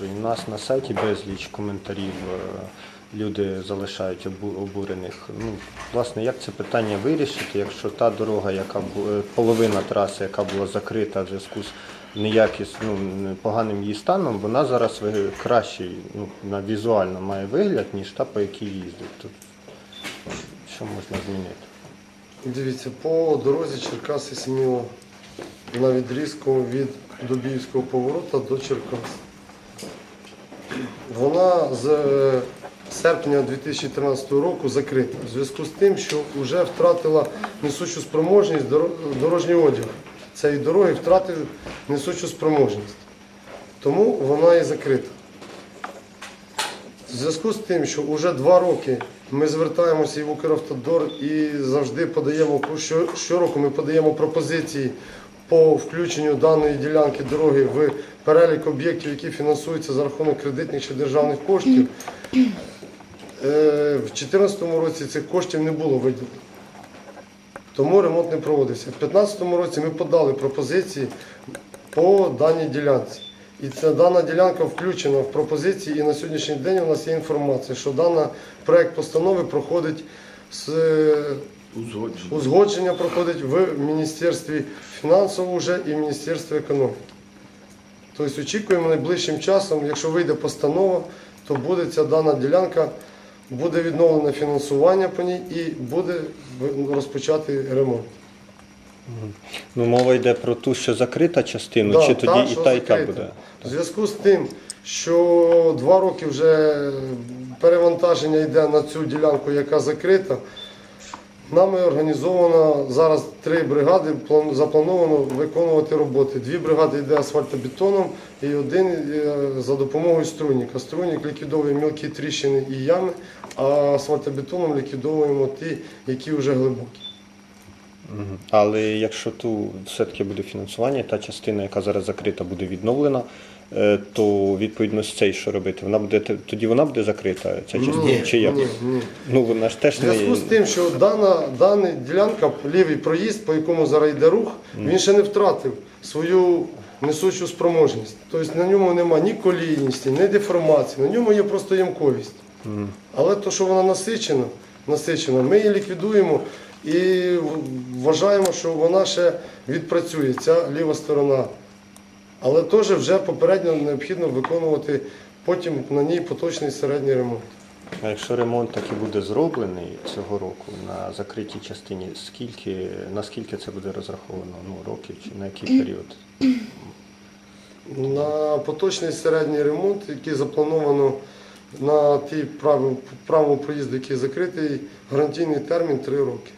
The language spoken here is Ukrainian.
У нас на сайті безліч коментарів. е, Люди залишають обурених. Ну, власне, як це питання вирішити, якщо та дорога, яка е, половина траси, яка була закрита в зв'язку з неякіс, ну, поганим її станом, вона зараз кращий, ну, на візуально має вигляд, ніж та, по якій їздить. Тут що можна змінити? Дивіться, по дорозі Черкаси Сміло на відрізку від Дубіївського поворота до Черкас. Вона з е, серпня 2013 року закрита в зв'язку з тим, що вже втратила несучу спроможність дорожній одяг. Цієї дороги втратив несучу спроможність. Тому вона і закрита. В зв'язку з тим, що вже два роки ми звертаємося і в Укравтодор і завжди подаємо що- щороку ми подаємо пропозиції по включенню даної ділянки дороги в перелік об'єктів, які фінансуються за рахунок кредитних чи державних коштів. Е, В 2014 році цих коштів не було виділено. Тому ремонт не проводився. В 2015 році ми подали пропозиції по даній ділянці. І ця дана ділянка включена в пропозиції, і на сьогоднішній день у нас є інформація, що даний проект постанови проходить з узгодження проходить в Міністерстві фінансів вже і в Міністерстві економіки. Тобто очікуємо найближчим часом, якщо вийде постанова, то буде ця дана ділянка, буде відновлено фінансування по ній і буде розпочати ремонт. Ну, мова йде про ту, що закрита частину, Да, чи тоді та, і та, і та буде. У зв'язку з тим, що два роки вже перевантаження йде на цю ділянку, яка закрита, нами організовано зараз три бригади, заплановано виконувати роботи. Дві бригади йде асфальтобетоном і один е, за допомогою струйника. Струйник ліквідовує мілкі тріщини і ями, а асфальтобетоном ліквідовуємо ті, які вже глибокі. Але якщо ту все-таки буде фінансування, та частина, яка зараз закрита, буде відновлена, е, то відповідно з цією що робити? Вона буде тоді вона буде закрита, ця частина, чи як? ні, ні. Ну вона ж теж не зв'язку з тим, що дана, дана ділянка, лівий проїзд, по якому зараз йде рух, він ще не втратив свою несучу спроможність. Тобто на ньому нема ні колійності, ні деформації, на ньому є просто ямковість. Але то, що вона насичена, насичена, ми її ліквідуємо і вважаємо, що вона ще відпрацює, ця ліва сторона. Але теж вже попередньо необхідно виконувати потім на ній поточний середній ремонт. А якщо ремонт таки буде зроблений цього року на закритій частині, скільки наскільки це буде розраховано? Ну років чи на який період? На поточний середній ремонт, який заплановано на тій правому, правому проїзду, який закритий, гарантійний термін 3 роки.